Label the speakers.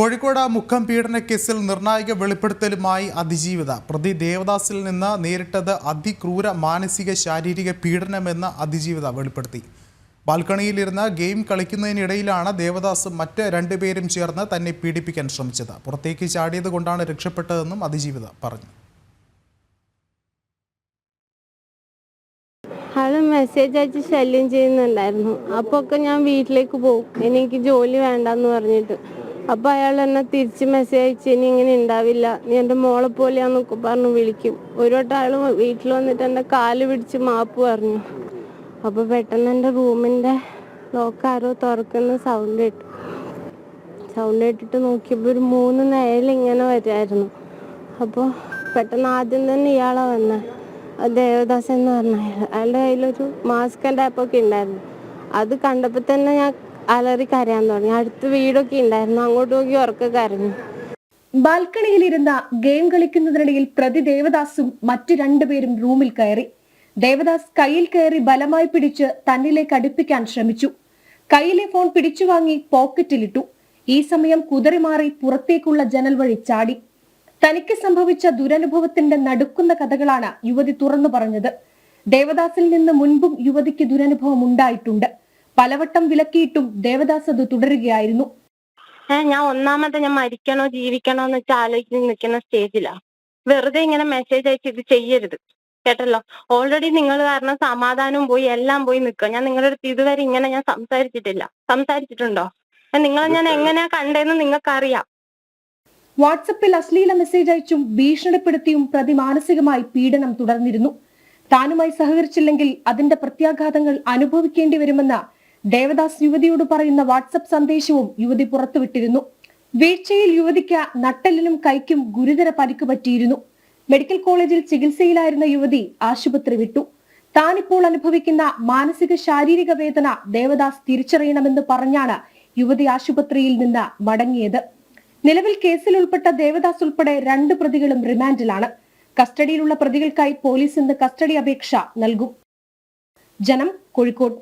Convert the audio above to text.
Speaker 1: കോഴിക്കോട് മുഖം പീഡന കേസിൽ നിർണായക വെളിപ്പെടുത്തലുമായി അതിജീവിത. പ്രതി ദേവദാസിൽ നിന്ന് നേരിട്ടത് അതിക്രൂര മാനസിക ശാരീരിക പീഡനമെന്ന് അതിജീവിത വെളിപ്പെടുത്തി. ബാൽക്കണിയിലിരുന്ന് ഗെയിം കളിക്കുന്നതിനിടയിലാണ് ദേവദാസ് മറ്റ് രണ്ടുപേരും ചേർന്ന് തന്നെ പീഡിപ്പിക്കാൻ ശ്രമിച്ചത്. പുറത്തേക്ക് ചാടിയത് കൊണ്ടാണ് രക്ഷപ്പെട്ടതെന്നും അതിജീവിത പറഞ്ഞു.
Speaker 2: ആൾ മെസ്സേജ് അയച്ച് ശല്യം ചെയ്യുന്നുണ്ടായിരുന്നു. അപ്പോൾ ഒക്കെ ഞാൻ വീട്ടിലേക്ക് പോകും. എനിക്ക് ജോലി വേണ്ടെന്ന് പറഞ്ഞിട്ട്. അപ്പോൾ അയാൾ എന്നെ തിരിച്ച് മെസ്സേജ് അയച്ച് ഇനി ഇങ്ങനെ ഉണ്ടാവില്ല നീ എന്റെ മോളെ പോലെയാന്നൊക്കെ പറഞ്ഞു വിളിക്കും. ഒരു വട്ടം അയാൾ വീട്ടിൽ വന്നിട്ട് എന്റെ കാൽ പിടിച്ച് മാപ്പ് പറഞ്ഞു. അപ്പോൾ പെട്ടെന്ന് എന്റെ റൂമിന്റെ ലോക്ക് ആരോ തുറക്കുന്ന സൗണ്ട് കേട്ടു. സൗണ്ട് കേട്ടിട്ട് നോക്കിയപ്പോൾ ഒരു മൂന്ന് നേരം ഇങ്ങനെ വരുമായിരുന്നു അപ്പോൾ പെട്ടെന്ന് ആദ്യം തന്നെ ഇയാളെ വന്നത് ദേവദാസ് എന്ന് പറഞ്ഞ അയാൾ. അയാളുടെ കയ്യിലൊരു മാസ്ക് ആപ്പൊക്കെ ഉണ്ടായിരുന്നു അത് കണ്ടപ്പോൾ തന്നെ ഞാൻ അലറി കരയാൻ തുടങ്ങി. അടുത്ത് വീടൊക്കെ ഉണ്ടായിരുന്നു. അങ്ങോട്ട് നോക്കി ഉറക്കെ കരഞ്ഞു.
Speaker 3: ബാൽക്കണിയിലിരുന്ന ഗെയിം കളിക്കുന്നതിനിടയിൽ പ്രതി ദേവദാസും മറ്റു രണ്ടുപേരും റൂമിൽ കയറി. ദേവദാസ് കയ്യിൽ കയറി ബലമായി പിടിച്ച് തന്നിലേക്ക് അടുപ്പിക്കാൻ ശ്രമിച്ചു. കയ്യിലെ ഫോൺ പിടിച്ചു വാങ്ങി പോക്കറ്റിലിട്ടു. ഈ സമയം കുതിരി മാറി പുറത്തേക്കുള്ള ജനൽ വഴി ചാടി. തനിക്ക് സംഭവിച്ച ദുരനുഭവത്തിന്റെ നടുക്കുന്ന കഥകളാണ് യുവതി തുറന്നു പറഞ്ഞത്. ദേവദാസിൽ നിന്ന് മുൻപും യുവതിക്ക് ദുരനുഭവം ഉണ്ടായിട്ടുണ്ട്. പലവട്ടം വിലക്കിയിട്ടും ദേവദാസ് അത് തുടരുകയായിരുന്നു.
Speaker 2: ഞാൻ ഒന്നാമത് ഞാൻ മരിക്കണോ ജീവിക്കണോ എന്ന് വെച്ച് ആലോചിച്ച് നിൽക്കുന്ന സ്റ്റേജിലാ. വെറുതെ ഇങ്ങനെ മെസ്സേജ് അയച്ച് ഇത് ചെയ്യരുത്. കേട്ടല്ലോ? ഓൾറെഡി നിങ്ങൾ കാരണം സമാധാനവും പോയി എല്ലാം പോയി നിൽക്കുക. ഞാൻ നിങ്ങളുടെ അടുത്ത് ഇതുവരെ ഇങ്ങനെ ഞാൻ സംസാരിച്ചിട്ടില്ല. സംസാരിച്ചിട്ടുണ്ടോ? നിങ്ങളെ ഞാൻ എങ്ങനെയാ കണ്ടതെന്ന് നിങ്ങൾക്കറിയാം.
Speaker 3: വാട്സപ്പിൽ അശ്ലീല മെസ്സേജ് അയച്ചും ഭീഷണിപ്പെടുത്തിയും പ്രതി മാനസികമായി പീഡനം തുടർന്നിരുന്നു. താനുമായി സഹകരിച്ചില്ലെങ്കിൽ അതിന്റെ പ്രത്യാഘാതങ്ങൾ അനുഭവിക്കേണ്ടി വരുമെന്ന് ദേവദാസ് യുവതിയോട് പറയുന്ന വാട്സപ്പ് സന്ദേശവും യുവതി പുറത്തുവിട്ടിരുന്നു. വീഴ്ചയിൽ യുവതിക്ക് നട്ടലിനും കൈക്കും ഗുരുതര പരിക്ക് പറ്റിയിരുന്നു. മെഡിക്കൽ കോളേജിൽ ചികിത്സയിലായിരുന്ന യുവതി ആശുപത്രി വിട്ടു. താനിപ്പോൾ അനുഭവിക്കുന്ന മാനസിക ശാരീരിക വേദന ദേവദാസ് തിരിച്ചറിയണമെന്ന് പറഞ്ഞാണ് യുവതി ആശുപത്രിയിൽ നിന്ന് മടങ്ങിയത്. നിലവിൽ കേസിൽ ഉൾപ്പെട്ട ദേവദാസ് ഉൾപ്പെടെ രണ്ട് പ്രതികളും റിമാൻഡിലാണ്. കസ്റ്റഡിയിലുള്ള പ്രതികൾക്കായി പോലീസ് ഇന്ന് കസ്റ്റഡി അപേക്ഷ നൽകും. ജനം കോഴിക്കോട്.